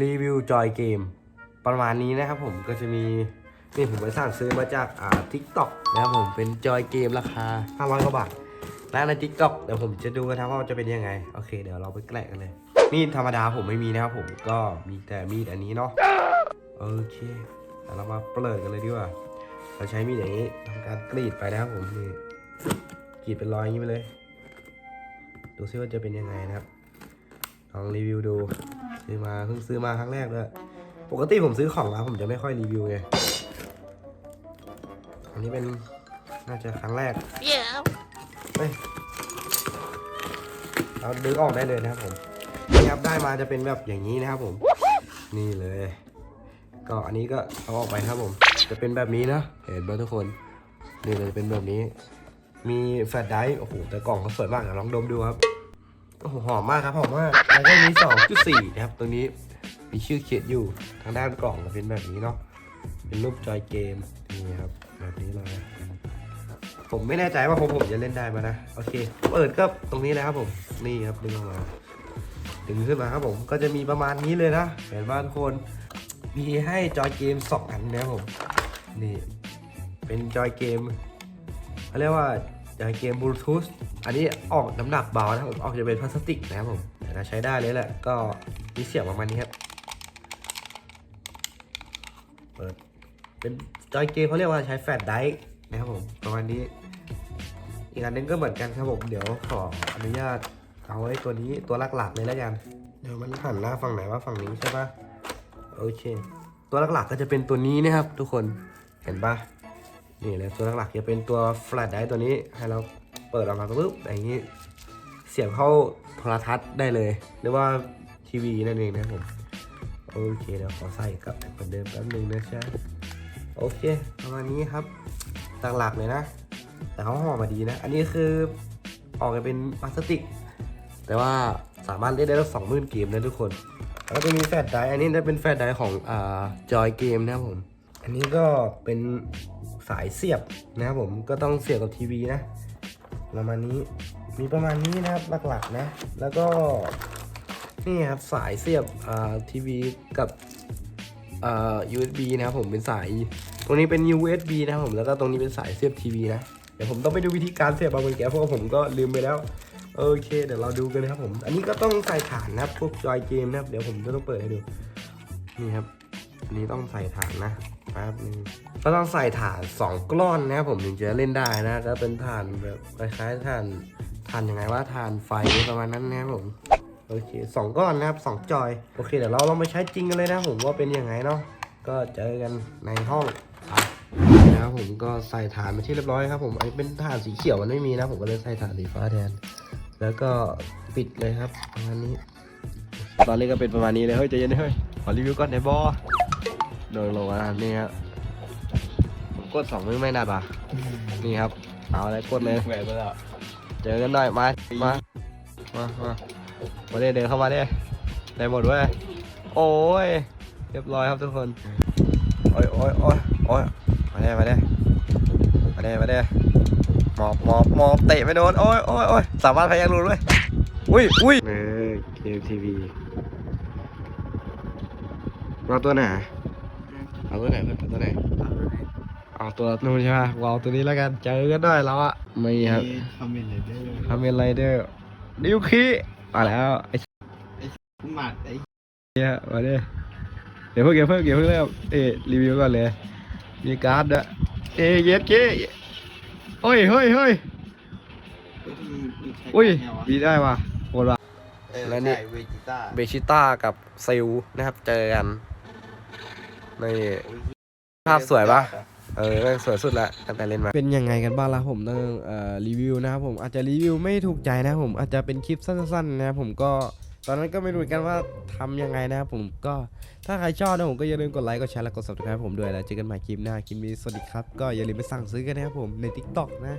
รีวิวจอยเกม ประมาณนี้นะครับผมก็จะมีนี่ผมไปสั่งซื้อมาจากอ่าทิกตอกนะครับผมเป็นจอยเกมราคา500กว่าบาทและในทิกตอกเดี๋ยวผมจะดูกันนะว่าจะเป็นยังไง โอเค เดี๋ยวเราไปแกะกันเลย มีดธรรมดาผมไม่มีนะครับผมก็มีแต่มีดอันนี้เนาะโอเคเดี๋ยวเรามาเปิดกันเลยดีกว่าเราใช้มีดอย่างนี้ทำการกรีดไปนะครับผมนี่กรีดเป็นรอยอย่างนี้ไปเลย ดูซิว่าจะเป็นยังไงนะครับ ลองรีวิวดูซื้อมาเพิ่งซื้อมาครั้งแรกด้วยปกติผมซื้อของแล้วผมจะไม่ค่อยรีวิวไงอันนี้เป็นน่าจะครั้งแรก Yeah. เฮ้ยเราดึงออกได้เลยนะครับผมนี่ครับได้มาจะเป็นแบบอย่างนี้นะครับผม นี่เลย ก็อันนี้ก็เอาออกไปครับผม จะเป็นแบบนี้นะเห็นไหมทุกคนนี่เลยเป็นแบบนี้ มีแฟลชไดรฟ์โอ้โหแต่กล่องเขาสวยมากเดี๋ยวลองดมดูครับ โอ้โหหอมมากครับหอมมากแล้วก็มี2.4นะครับตรงนี้มีชื่อเขียนอยู่ทางด้านกล่องจะเป็นแบบนี้เนาะเป็นรูปจอยเกมนี่ครับแบบนี้เลยผมไม่แน่ใจว่าผมผมจะเล่นได้ไหมนะโอเค เปิดก็ตรงนี้เลยครับผมนี่ครับดึงออกมาดึงขึ้นมาครับผมก็จะมีประมาณนี้เลยนะเห็นว่าทุกคนมีให้จอยเกมสองอันนะครับผมนี่เป็นจอยเกมเขาเรียกว่า อยเกมบลูทูธอันนี้ออกน้ำหนักเบานะครับผมออกจะเป็นพลาสติกนะครับผมแต่ใช้ได้เลยแหละก็มีเสียงประมาณนี้ครับเปิดเป็นจอยเกมเขาเรียกว่าใช้แฟลชไดรฟ์นะครับผมประมาณนี้ อีกอันหนึงก็เหมือนกันครับผมเดี๋ยวขออนุญาตเอาไว้ตัวนี้ตัวหลักๆเลยแล้วกันเดี๋ยวมันหันหน้าฝั่งไหนว่าฝั่งนี้ใช่ปะโอเค ตัวหลักๆก็จะเป็นตัวนี้นะครับ ทุกคนเห็นปะ นี่เลยตัวหลักๆจะเป็นตัวแฟลชไดร์ตัวนี้ให้เราเปิดออกมาปุ๊บอย่างนี้เสียบเข้าโทรทัศน์ได้เลยหรือว่าทีวีนั่นเองนะครับผมโอเคเดี๋ยวขอใส่กลับเหมือนเดิมแป๊บนึงนะจ๊ะโอเคประมาณนี้ครับหลักๆเลยนะ แต่เขาห่อมาดีนะ อันนี้คือออกมาเป็นพลาสติก แต่ว่าสามารถเล่นได้ทั้งสองหมื่นเกมนะทุกคน แล้วก็จะมีแฟลชไดร์อันนี้จะเป็นแฟลชไดร์ของอ่าจอยเกมนะครับผม อันนี้ก็เป็นสายเสียบนะครับผมก็ต้องเสียบกับทีวีนะประมาณนี้มีประมาณนี้นะครับหลักๆนะ แล้วก็นี่ครับสายเสียบทีวีกับอ่า USB นะครับผมเป็นสายตรงนี้เป็น USB นะครับผมแล้วก็ตรงนี้เป็นสายเสียบทีวีนะเดี๋ยวผมต้องไปดูวิธีการเสียบบางคนแกเพราะว่าผมก็ลืมไปแล้วโอเค เดี๋ยวเราดูกันนะครับผม อันนี้ก็ต้องใส่ฐานนะครับพวกจอยเกมนะครับเดี๋ยวผมจะต้องเปิดให้ดูนี่ครับอันนี้ต้องใส่ฐานนะ แป๊บนึงก็ต้องใส่ฐานสองกล้อนนะครับผมถึงจะเล่นได้นะก็เป็นฐานแบบคล้ายๆฐานฐานยังไงว่าฐานไฟประมาณนั้นนะครับผมโอเคสองก้อนนะครับสองจอยโอเคเดี๋ยวเราลองไปใช้จริงกันเลยนะผมว่าเป็นยังไงเนาะก็เจอกันในห้องนะครับผมก็ใส่ฐานมาที่เรียบร้อยครับผมอันนี้เป็นฐานสีเขียวมันไม่มีนะผมก็เลยใส่ฐานสีฟ้าแทน แล้วก็ปิดเลยครับประมาณนี้ ตอนนี้ก็เป็นประมาณนี้เลยเฮ้ยใจเย็นเฮ้ยขอรีวิวก่อนในบอ โดนลงมานี่ครับผมกดสองมือไม่ได้ปะนี่ครับ เอาอะไรกดเลย แหวนไปแล้วเจอกันหน่อยมา มา มา มามาเด้เดินเข้ามาเด้ได้หมดเว้ยโอ้ย เรียบร้อยครับทุกคน โอ้ยโอ้ยโอ้ยโอ้ยมาเด้มาเด้มาเด้มาเด้หมอบหมอบหมอบเตะไม่โดน โอ้ยโอ้ยโอ้ยสามารถพยักรู้ด้วยอุ้ยอุ้ยเออเกมทีวีเอาตัวไหน เอาตัวไหนเพื่อนเอาตัวไหนเอาตัวนู้นใช่ไหมเอาตัวนี้แล้วกันเจอกันด้วยเราอะไม่ครับคอมเมนต์เลยเด้อคาเมนไรเดอร์นิวคีมาแล้วไอ้หมัดไอ้เหี้ยมาดิเดี๋ยวเพิ่งเดี๋ยวเพิ่งเดี๋ยวเพิ่งเริ่มเอ๊ะรีวิวก่อนเลยมีการ์ดด้วยเอ๊ะเย็ดเก้เฮ้ยเฮ้ยเฮ้ยอุ้ยมีได้ว่ะโหดว่ะแล้แล้ววนี่นี่เวจิต้าเบชิต้ากับซิลนะครับเจอกัน นี่ภาพสวยปะเออแม่งสวยสุดละตั้งแต่เล่นมา เป็นยังไงกันบ้างล่ะผมต้องเอ่อรีวิวนะครับผมอาจจะรีวิวไม่ถูกใจนะผมอาจจะเป็นคลิปสั้นๆนะครับผมก็ตอนนั้นก็ไม่รู้กันว่าทำยังไงนะครับผมก็ถ้าใครชอบนะผมก็อย่าลืมกดไลค์กดแชร์และกด subscribe ผมด้วยแล้วเจอกันใหม่คลิปหน้าคลิปนี้สวัสดีครับก็อย่าลืมไปสั่งซื้อกันนะครับผมใน TikTok นะ